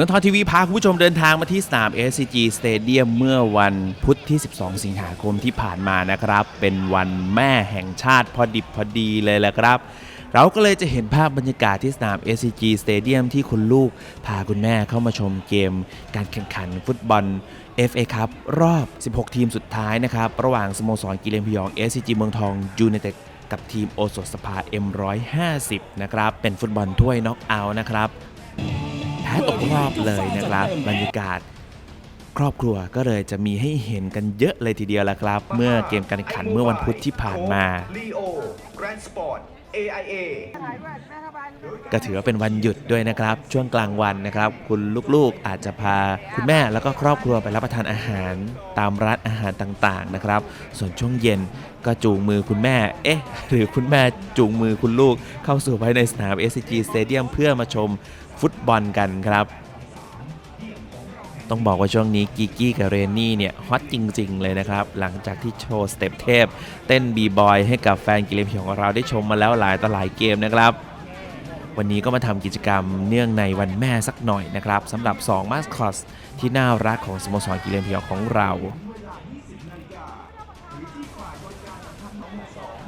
มืองทองทีวีพาคุณผู้ชมเดินทางมาที่สนาม SCG Stadium เมื่อวันพุธที่ 12 สิงหาคมที่ผ่านมานะครับ เป็นวันแม่แห่งชาติพอดิบพอดีเลยแหละครับ เราก็เลยจะเห็นภาพบรรยากาศที่สนาม SCG Stadium ที่คุณลูกพาคุณแม่เข้ามาชมเกม การแข่งขันฟุตบอล FA ครับรอบ 16 ทีมสุดท้ายนะครับ ระหว่างสโมสรกิเลนพยอง SCG เมืองทองยูไนเต็ดกับทีมโอสถสภา M150 นะครับ เป็นฟุตบอลถ้วยน็อกเอาท์นะครับ ตกรอบเลยนะครับ บรรยากาศ ครอบครัวก็เลยจะมีให้เห็นกันเยอะเลยทีเดียวละครับ เมื่อเกมการแข่งขันเมื่อวันพุธที่ผ่านมา ลีโอแกรนด์สปอร์ต AIA ก็ถือว่าเป็นวันหยุดด้วยนะครับ ช่วงกลางวันนะครับ คุณลูกๆอาจจะพาคุณแม่แล้วก็ครอบครัวไปรับประทานอาหารตามร้านอาหารต่างๆนะครับ ส่วนช่วงเย็นก็จูงมือคุณแม่ เอ๊ะ หรือคุณแม่จูงมือคุณลูกเข้าสู่ภายในสนาม SCG Stadium เพื่อมาชมฟุตบอลกันครับ ต้องบอกว่าช่วงนี้กิกกี้กับเรนนี่เนี่ยฮอตจริง ๆ เลยนะครับ หลังจากที่โชว์สเต็ปเทพ เต้นบีบอยให้กับแฟนกิเลนของเราได้ชมมาแล้วหลายต่อหลายเกมนะครับ วันนี้ก็มาทำกิจกรรมเนื่องในวันแม่สักหน่อยนะครับสำหรับ 2 มาสคอตที่น่ารักของสโมสรกิเลนพยองของเรา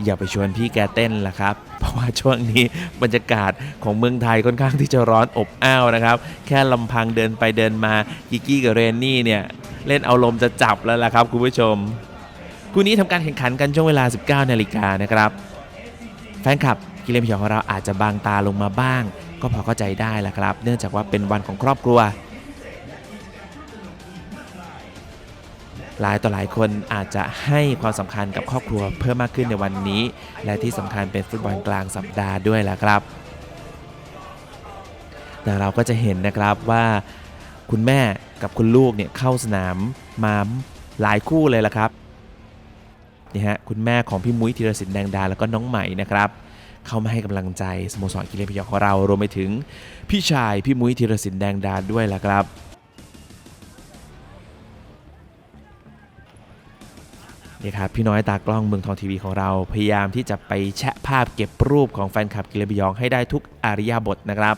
อย่าไปชวนพี่แกเต้นล่ะครับะว่าช่วงนี้บรรยากาศของเมืองไทยค่อนข้างที่จะร้อนอบอ้าวนะครับ แค่ลำพังเดินไปเดินมากิกกี้กับเรนนี่เนี่ยเล่นเอาลมจะจับแล้วล่ะครับคุณผู้ชมคู่นี้ทำการแข่งขันกันช่วงเวลา 19 นาฬิกานะครับแฟนคลับกิเลนพยองของเราอาจจะบางตาลงมาบ้าง ก็พอเข้าใจได้แหละครับ เนื่องจากว่าเป็นวันของครอบครัว หลายต่อหลายคนอาจจะให้ความสำคัญกับครอบครัวเพิ่มมากขึ้นในวันนี้ และที่สำคัญเป็นฟุตบอลกลางสัปดาห์ด้วยแหละครับ แต่เราก็จะเห็นนะครับว่าคุณแม่กับคุณลูกเนี่ยเข้าสนามมาหลายคู่เลยละครับนี่ฮะคุณแม่ของพี่มุ้ยธีรศิลป์แดงดาแล้วก็น้องใหม่นะครับเข้ามาให้กำลังใจสโมสรกิเลนพยองของเรารวมไปถึงพี่ชายพี่มุ้ยธีรศิลป์แดงดาด้วยละครับ นี่ครับพี่น้อยตากล้องเมืองทองทีวีของเราพยายามที่จะไปแชะภาพเก็บรูปของแฟนคลับกิเลนพยองให้ได้ทุกอาริยาบทนะครับ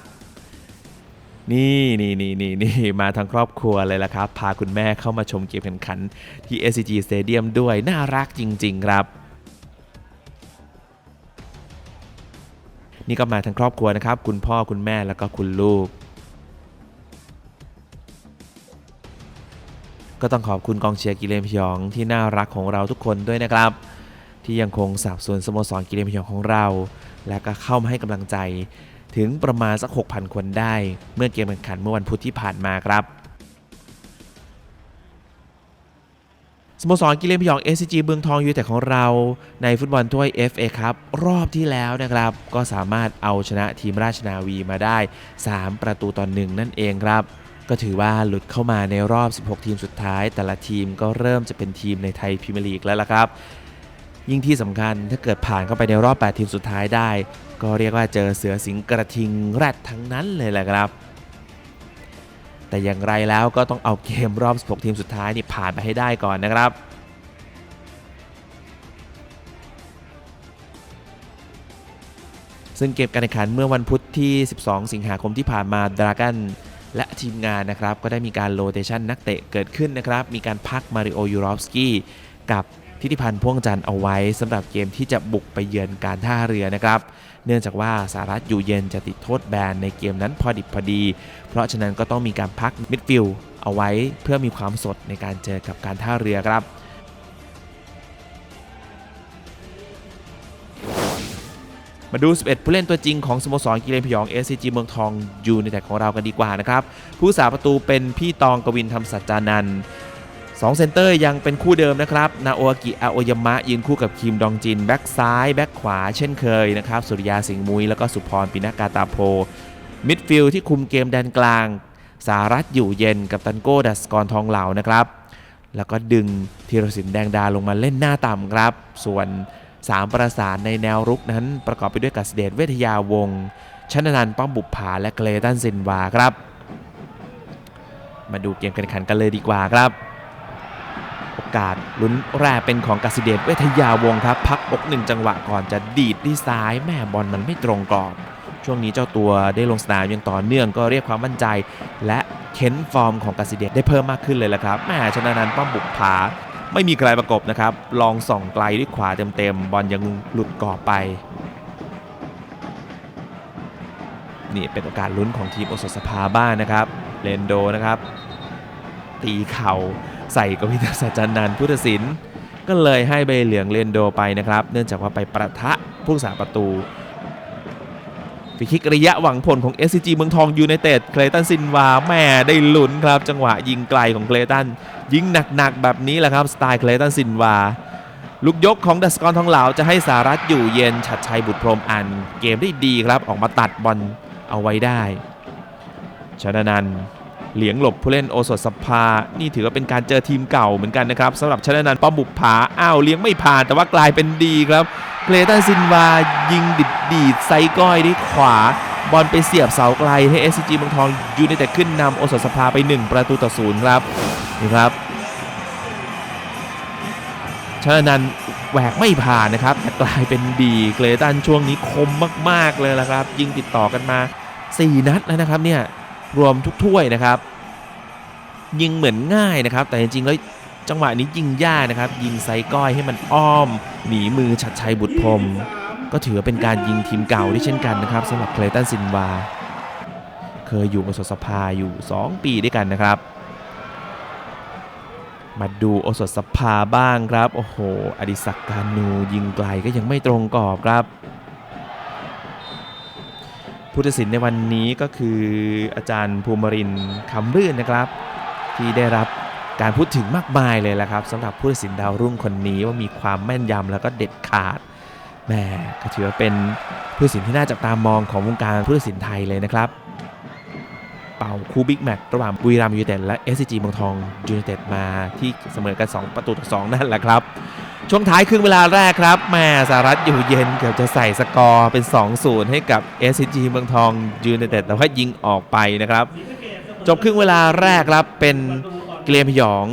นี่นี่นี่นี่นี่มาทั้งครอบครัวเลยละครับ พาคุณแม่เข้ามาชมเกมแข่งขันที่ SCG Stadium ด้วย น่ารักจริง ๆ ครับ นี่ก็มาทั้งครอบครัวนะครับ คุณพ่อคุณแม่แล้วก็คุณลูก ก็ต้องขอบคุณกองเชียร์กิเลนพยองที่น่ารักของเราทุกคนด้วยนะครับ ที่ยังคงสนับสนุนสโมสรกิเลนพยองของเรา และก็เข้ามาให้กำลังใจถึงประมาณสัก 6,000 คนได้ เมื่อเกมแข่งขันเมื่อวันพุธที่ผ่านมาครับสโมสรกิเลนพยอง SCG เบืองทองยูไนเต็ดของเราในฟุตบอลถ้วย FA ครับรอบที่แล้วนะครับ ก็สามารถเอาชนะทีมราชนาวีมาได้ 3 ประตูต่อหนึ่งนั่นเองครับ ก็ถือว่าหลุดเข้ามาในรอบ 16 ทีมสุดท้าย แต่ละทีมก็เริ่มจะเป็นทีมในไทยพรีเมียร์ลีกแล้วล่ะครับ ยิ่งที่สำคัญถ้าเกิดผ่านเข้าไปในรอบ 8 ทีมสุดท้ายได้ ก็เรียกว่าเจอเสือสิงกระทิงแรดทั้งนั้นเลยแหละครับ แต่อย่างไรแล้วก็ต้องเอาเกมรอบ 16 ทีมสุดท้ายนี่ผ่านไปให้ได้ก่อนนะครับซึ่งเกมการแข่งขันเมื่อวันพุธที่ 12 สิงหาคมที่ผ่านมาดรากัน ทีมงานนะครับก็ได้มีการโลเตชันนักเตะเกิดขึ้นนะครับมีการพักมาริโอยูรอฟสกี้กับทิติพันธ์พ่วงจันทร์เอาไว้สำหรับเกมที่จะบุกไปเยือนการท่าเรือนะครับ เนื่องจากว่าสารัฐอยู่เย็นจะติดโทษแบนในเกมนั้นพอดิบพอดี เพราะฉะนั้นก็ต้องมีการพักมิดฟิลด์เอาไว้เพื่อมีความสดในการเจอกับการท่าเรือครับ มาดู 11 ผู้เล่นตัวจริงของสโมสรกิเลนพยอง SCG เมืองทองยูในแต่ของเรากันดีกว่านะครับ ผู้สาประตูเป็นพี่ตองกวินธรรมสัจจานันสองเซนเตอร์ยังเป็นคู่เดิมนะครับ นาโออากิ อาโอยามะยืนคู่กับคิมดองจิน แบ็กซ้าย แบ็กขวาเช่นเคยนะครับ สุริยาสิงห์มุย แล้วก็สุพรปินากาตาโพ มิดฟิลด์ที่คุมเกมแดนกลาง สารัตอยู่เย็นกับตันโก้ดัสกรทองเหล่านะครับ แล้วก็ดึงธีรศิลป์แดงดาลงมาเล่นหน้าต่ำครับ ส่วน 3 ประสานในแนวรุกนั้นประกอบไปด้วยกัสเดชเวทยาวงศ์ชนนันป้อมบุปผาและเกรตันซินวาครับ มาดูเกมการแข่งขันกันเลยดีกว่าครับ โอกาสลุ้นแรกเป็นของกัสเดชเวทยาวงศ์ครับ พักอกหนึ่งจังหวะก่อนจะดีดที่ซ้ายแม่บอลมันไม่ตรงกรอบช่วงนี้เจ้าตัวได้ลงสนามอย่างต่อเนื่องก็เรียกความมั่นใจ และเค้นฟอร์มของกาซิเดตได้เพิ่มมากขึ้นเลยละครับแม่ชนะนันป้อมบุกผา ไม่มีใครประกบนะครับ ลองส่องไกลด้วยขวาเต็มๆบอลยังหลุดกรอบไป นี่เป็นโอกาสลุ้นของทีมโอสถสภาบ้างนะครับเลนโดนะครับ ตีเข่าใส่กวินสัจจานันพุทธศิลป์ก็เลยให้ใบเหลืองเลนโดไปนะครับ เนื่องจากว่าไปประทะผู้สาประตู ฟรีคิกระยะหวังผลของ SCG เมืองทองยูไนเต็ดเคลตันซินวาแม่ได้ลุ้นครับ จังหวะยิงไกลของเคลตัน ยิงหนักๆแบบนี้แหละครับ สไตล์เคลตันซินวา ลูกยกของดัสกรทองเหลาจะให้สารัตอยู่เย็นชัดชัยบุตรพรมอัน เกมได้ดีครับออกมาตัดบอลเอาไว้ได้ชนะนันท์ เหลียงหลบผู้เล่นโอสถสภา นี่ถือว่าเป็นการเจอทีมเก่าเหมือนกันนะครับสำหรับชนะนันป้อมบุกผาอ้าวเลี้ยงไม่ผ่านแต่ว่ากลายเป็นดีครับเคลตันซินวายิงดิดดีดไซก้อยด้วยขวาบอลไปเสียบเสาไกลให้ SCG เมืองทองยูไนเต็ดขึ้นนำโอสถสภาไป 1 ประตูต่อศูนย์ครับนี่ครับชนะนันแหวกไม่ผ่านนะครับแต่กลายเป็นดีเกรตันช่วงนี้คมมาก ๆ เลยละครับ ยิงติดต่อกันมา 4 นัดแล้วนะครับเนี่ย รวมทุกถ้วยนะครับ ยิงเหมือนง่ายนะครับ แต่จริงๆแล้วจังหวะนี้ยิงยากนะครับ ยิงไซก้อยให้มันอ้อม หนีมือชัดชัยบุตรพรมก็ถือว่าเป็นการยิงทีมเก่าที่เช่นกันนะครับสำหรับเคลตันซินวา เคยอยู่โอสถสภาอยู่ 2 ปีด้วยกันนะครับ มาดูโอสถสภาบ้างครับ โอ้โห อดิศักการนูยิงไกลก็ยังไม่ตรงกรอบครับ ผู้ตัดสินในวันนี้ก็คืออาจารย์ภูมิรินคำรื่นนะครับ ที่ได้รับการพูดถึงมากมายเลยแหละครับสำหรับผู้ตัดสินดาวรุ่งคนนี้ว่ามีความแม่นยำแล้วก็เด็ดขาดแม่ก็ถือว่าเป็นผู้ตัดสินที่น่าจับตามองของวงการผู้ตัดสินไทยเลยนะครับ เป่าคู่บิ๊กแมตช์ระหว่างบุรีรัมย์ยูไนเต็ดและ SCG เมืองทองยูไนเต็ดมาที่เสมอกัน 2 ประตูต่อ2นั่นแหละครับ ช่วงท้ายครึ่งเวลาแรกครับแม่สารัฐอยู่เย็นเกือบจะใส่สกอร์เป็น 2-0 ให้กับ SCG เมืองทองยูไนเต็ดแต่ว่ายิงออกไปนะครับ จบครึ่งเวลาแรกครับเป็นเกลียมพยอง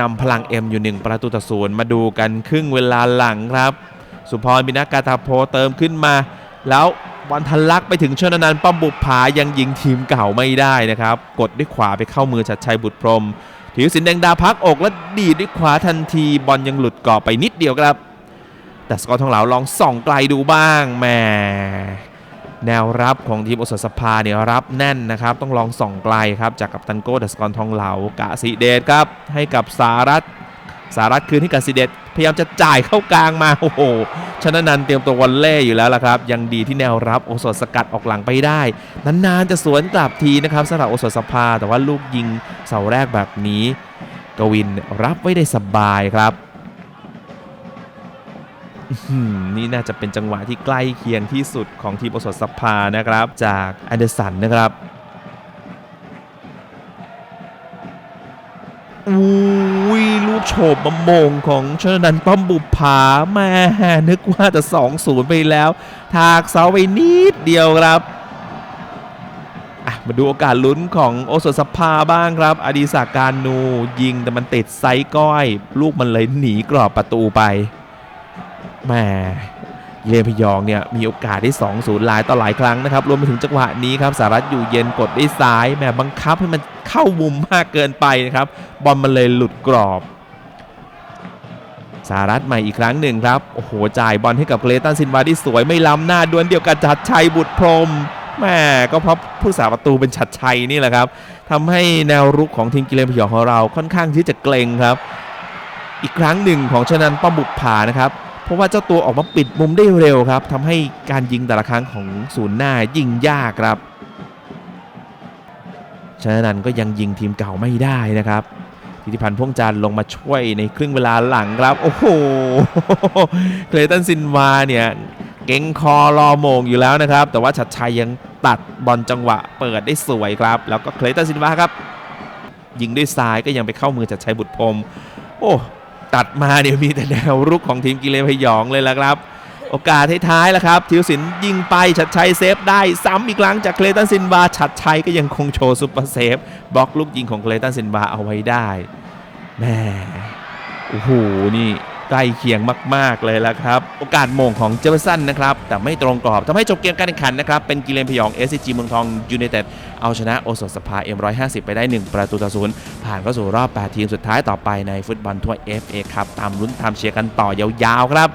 นำพลังเอ็มอยู่ 1 ประตูต่อศูนย์มาดูกันครึ่งเวลาหลังครับ สุพรบินากาตาโพเติมขึ้นมา แล้ว บอลทะลักไปถึงชนนันป้อมบุผายังยิงทีมเก่าไม่ได้นะครับ กดด้วยขวาไปเข้ามือชัดชัยบุตรพรมถิวสินแดงดาพักอกและดีดด้วยขวาทันทีบอลยังหลุดกรอบไปนิดเดียวครับ แต่สกอร์ทองเหลาลองส่องไกลดูบ้างแหมแนวรับของทีมโอสถสภาเนี่ยรับแน่นนะครับ ต้องลองส่องไกลครับจากกัปตันโก้ดัสกรทองเหลากะสิเดชครับให้กับสารัต สารัตคืนให้กับสิเดชพยายามจะจ่ายเข้ากลางมาโอ้โหชนะนันเตรียมตัววอลเล่อยู่แล้วล่ะครับ ยังดีที่แนวรับโอสถสกัดออกหลังไปได้ นานๆจะสวนกลับทีนะครับสำหรับโอสถสภา แต่ว่าลูกยิงเสาแรกแบบนี้ กวินรับไว้ได้สบายครับนี่น่าจะเป็นจังหวะที่ใกล้เคียงที่สุดของทีมโอสถสภานะครับ จากแอนเดอร์สันนะครับอู โฉบมมงของชนนันท์ป้อมบุปผาแม่นึกว่าจะ2-0ไปแล้วถากเสาไปนิดเดียวครับมาดูโอกาสลุ้นของโอสถสภาบ้างครับ อดีศักการนูยิงแต่มันติดไซก้อย ลูกมันเลยหนีกรอบประตูไปแหมเยนพยองเนี่ยมีโอกาสได้2 0หลายต่อหลายครั้งนะครับ รวมไปถึงจังหวะนี้ครับสารัตอยู่เย็นกดได้ซ้ายแหมบังคับให้มันเข้ามุมมากเกินไปนะครับ บอลมันเลยหลุดกรอบ สารัตใหม่อีกครั้งหนึ่งครับ โอ้โห จ่ายบอลให้กับเกรตันซินวาที่สวยไม่ล้ำหน้าดวลเดียวกับจัดชัยบุตรพรมแม่ก็เพราะผู้สาประตูเป็นชัดชัยนี่แหละครับทำให้แนวรุกของทีมกิเลนพยองของเราค่อนข้างที่จะเกรงครับ อีกครั้งหนึ่งของชนันป้อมบุกผานะครับเพราะว่าเจ้าตัวออกมาปิดมุมได้เร็วครับทำให้การยิงแต่ละครั้งของศูนย์หน้ายิงยากครับชนันก็ยังยิงทีมเก่าไม่ได้นะครับ ธิติพันธ์พ่วงจันทร์ลงมาช่วยในครึ่งเวลาหลังครับ โอ้โหเคลตันซินวาเนี่ยเก่งคอรอโมงอยู่แล้วนะครับ แต่ว่าชัดชัยยังตัดบอลจังหวะเปิดได้สวยครับ แล้วก็เคลตันซินวาครับ ยิงด้วยซ้ายก็ยังไปเข้ามือชัดชัยบุตรพรมโอ้ตัดมาเนี่ยมีแต่แนวรุกของทีมกิเลนพยองเลยละครับ โอกาสท้ายๆแล้วครับทิวสินยิงไปชัดชัยเซฟได้ซ้ำอีกครั้งจากเคลตันซินวาชัดชัยก็ยังคงโชว์ซุปเปอร์เซฟบล็อกลูกยิงของเคลตันซินวาเอาไว้ได้แม่โอ้โหนี่ใกล้เคียงมาก ๆ เลยละครับ โอกาสโมงของเจอร์สันนะครับ แต่ไม่ตรงกรอบทำให้จบเกมการแข่งขันนะครับ เป็นกิเลนพยอง SCG เมืองทองยูไนเต็ดเอาชนะโอสถสภา M150 ไปได้ 1 ประตูต่อศูนย์ผ่านเข้าสู่รอบ 8 ทีมสุดท้ายต่อไปในฟุตบอลถ้วย FA ครับ ตามลุ้นตามเชียร์กันต่อยาว ๆ ครับ